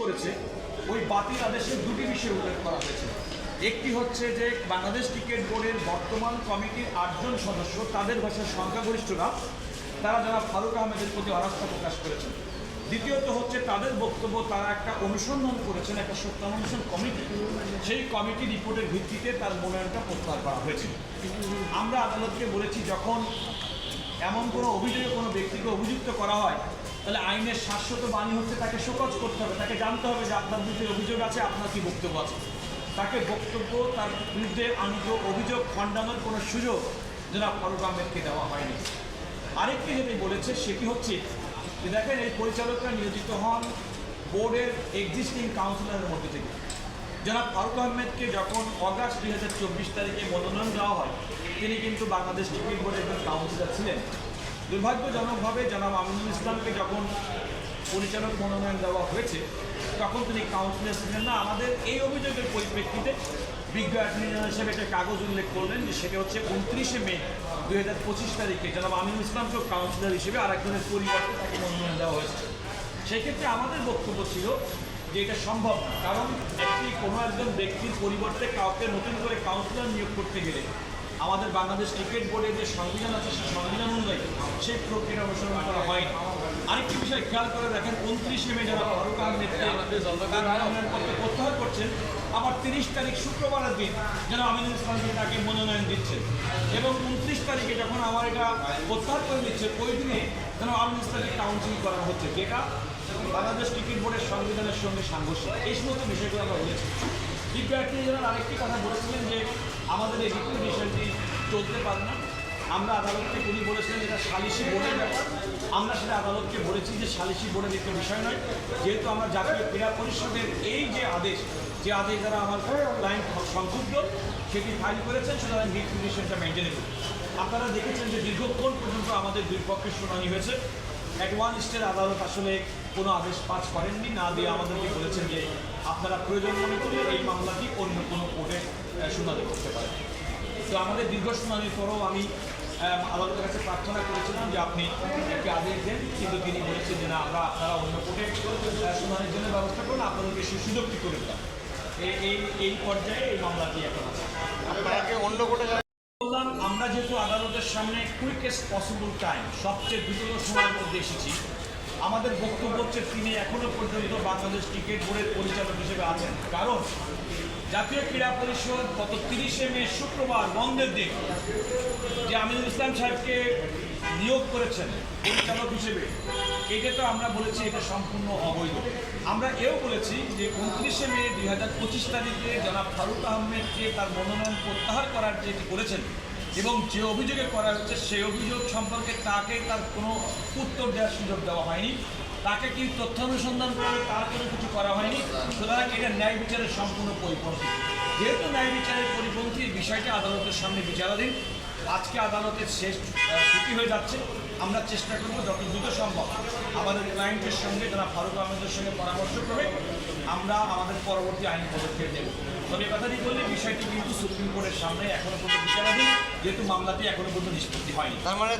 করেছে, ওই বাতিল আদেশে দুটি বিষয় উল্লেখ করা হয়েছে। একটি হচ্ছে যে বাংলাদেশ ক্রিকেট বোর্ডের বর্তমান কমিটির আটজন সদস্য, তাদের ভাষার সংখ্যাগরিষ্ঠরা, তারা যারা ফারুক আহমেদের প্রতি অনাস্থা প্রকাশ করেছেন। দ্বিতীয়ত হচ্ছে তাদের বক্তব্য, তারা একটা অনুসন্ধান করেছেন, একটা সত্যানুসন্ধান কমিটি। সেই কমিটি রিপোর্টের ভিত্তিতে তার মনোনয়নটা প্রত্যাহার করা হয়েছিল আমরা আদালতকে বলেছি, যখন এমন কোনো অভিযোগে কোনো ব্যক্তিকে অভিযুক্ত করা হয় তাহলে আইনের শাশ্বত বাণী হচ্ছে তাকে শোকজ করতে হবে, তাকে জানতে হবে যে আপনার বিরুদ্ধে অভিযোগ আছে, আপনার কি বক্তব্য আছে। তাকে বক্তব্য, তার বিরুদ্ধে আনিত অভিযোগ খণ্ডানোর কোনো সুযোগ জনাব ফারুক আহমেদকে দেওয়া হয়নি। আরেকটি যেটি বলেছে, সেটি হচ্ছে যে দেখেন, এই পরিচালকরা নিয়োজিত হন বোর্ডের এক্সিস্টিং কাউন্সিলরের মধ্যে থেকে। জনাব ফারুক আহমেদকে যখন অগাস্ট দুই হাজার চব্বিশ তারিখে মনোনয়ন দেওয়া হয়, তিনি কিন্তু বাংলাদেশ ক্রিকেট বোর্ডের একজন কাউন্সিলর ছিলেন। দুর্ভাগ্যজনকভাবে জনাব আমিনুল ইসলামকে যখন পরিচালক মনোনয়ন দেওয়া হয়েছে, তখন তিনি কাউন্সিলর ছিলেন না। আমাদের এই অভিযোগের পরিপ্রেক্ষিতে বিজ্ঞ জেনারেল হিসেবে একটা কাগজ উল্লেখ করলেন যে সেটা হচ্ছে উনত্রিশে মে দু হাজার পঁচিশ তারিখে জনাব আমিনুল ইসলামকেও কাউন্সিলর হিসেবে আরেকজনের পরিবর্তে তাকে মনোনয়ন দেওয়া হয়েছে। সেক্ষেত্রে আমাদের বক্তব্য ছিল যে এটা সম্ভব না। কারণ একটি কোনো একজন ব্যক্তির পরিবর্তে কাউকে নতুন করে কাউন্সিলর নিয়োগ করতে গেলে আমাদের বাংলাদেশ ক্রিকেট বোর্ডের যে সংবিধান আছে সেই সংবিধান অনুযায়ী সেই প্রক্রিয়া অনুসরণ করা হয় আরেকটি বিষয় খেয়াল করে দেখেন উনত্রিশে মে যারা ফারুক মনোনয়নপত্র প্রত্যাহার করছেন আবার তিরিশ তারিখ শুক্রবারের দিন যেন আমিনুল ইসলামকে তাকে মনোনয়ন দিচ্ছে এবং উনত্রিশ তারিখে যখন আমার এটা প্রত্যাহার করে দিচ্ছে ওই দিনে যেন আমিনুল ইসলামকে কাউন্সিল করা হচ্ছে। যেটা বাংলাদেশ ক্রিকেট বোর্ডের সংবিধানের সঙ্গে সাংঘর্ষিক। এই সমস্ত বিষয়গুলো আমরা বলেছি বিজ্ঞ অ্যাটর্নি আরেকটি কথা বলেছিলেন যে আমাদের এই বিষয়টি চলতে পারে না। আমরা আদালতকে উনি বলেছিলেন এটা সালিসি বোর্ডের ব্যাপার। আমরা সেটা আদালতকে বলেছি যে সালিসি বোর্ডের একটি বিষয় নয়। যেহেতু আমরা জাতীয় ক্রীড়া পরিষদের এই যে আদেশ যে আদেশ দ্বারা আমার ক্লায়েন্ট সংক্ষুব্ধ, সেটি ফাইল করেছেন, সুতরাং রিট পিটিশনটা মেনটেনেবল আপনারা দেখেছেন যে দীর্ঘক্ষণ পর্যন্ত আমাদের দুই পক্ষের শুনানি হয়েছে। অ্যাডভান্সডের আদালত আসলে কোনো আদেশ পাস করেননি। না দিয়ে আমাদেরকে বলেছেন যে আপনারা প্রয়োজন মনে করলে এই মামলাটি অন্য কোনো কোর্টে শুনানি করতে পারেন। তো আমাদের দীর্ঘ শুনানির পরেও আমি আদালতের কাছে প্রার্থনা করেছিলাম যে আপনি একটি আদেশ দেন কিন্তু তিনি বলেছেন যে না আমরা আপনারা অন্য কোর্টে শুনানির জন্য ব্যবস্থা করুন আপনাদেরকে সেই সুযোগটি করে দিলাম এই এই এই পর্যায়ে এই মামলাটি এখন আছে। অন্য কোটে বললাম আমরা যেহেতু আদালতের সামনে কুইকেস্ট পসিবল টাইম সবচেয়ে দ্রুত সময়ের মধ্যে এসেছি। আমাদের বক্তব্য হচ্ছে তিনি এখনও পর্যন্ত বাংলাদেশ ক্রিকেট বোর্ডের পরিচালক হিসেবে আছেন। কারণ জাতীয় ক্রীড়া পরিষদ গত তিরিশে মে, শুক্রবার, বন্ধের দিন, যে আমিনুল ইসলাম সাহেবকে নিয়োগ করেছেন পরিচালক হিসেবে, এটা তো আমরা বলেছি এটা সম্পূর্ণ অবৈধ। আমরা এও বলেছি যে উনত্রিশে মে দুই হাজার পঁচিশ তারিখে জনাব ফারুক আহমেদকে তার মনোনয়ন প্রত্যাহার করার যেটি করেছেন এবং যে অভিযোগে করা হচ্ছে সেই অভিযোগ সম্পর্কে তাকে তার কোনো উত্তর দেওয়ার সুযোগ দেওয়া হয়নি। তাকে কি তথ্য অনুসন্ধান করে তার কোনো কিছু করা হয়নি? সুতরাং এটা ন্যায় বিচারের সম্পূর্ণ পরিপন্থী। যেহেতু ন্যায় বিচারের পরিপন্থী বিষয়টা আদালতের সামনে বিচারাধীন। আজকে আদালতের শেষ ছুটি হয়ে যাচ্ছে। আমরা চেষ্টা করব যত দ্রুত সম্ভব আমাদের ক্লায়েন্টের সঙ্গে যারা ফারুক আহমেদের সঙ্গে পরামর্শ করে আমরা আমাদের পরবর্তী আইন পদক্ষেপ নেব। তবে কথাটি বললে বিষয়টি কিন্তু সুপ্রিম কোর্টের সামনে এখনও পর্যন্ত বিচারাধীন, যেহেতু মামলাটি এখনও পর্যন্ত নিষ্পত্তি হয়নি। তার মানে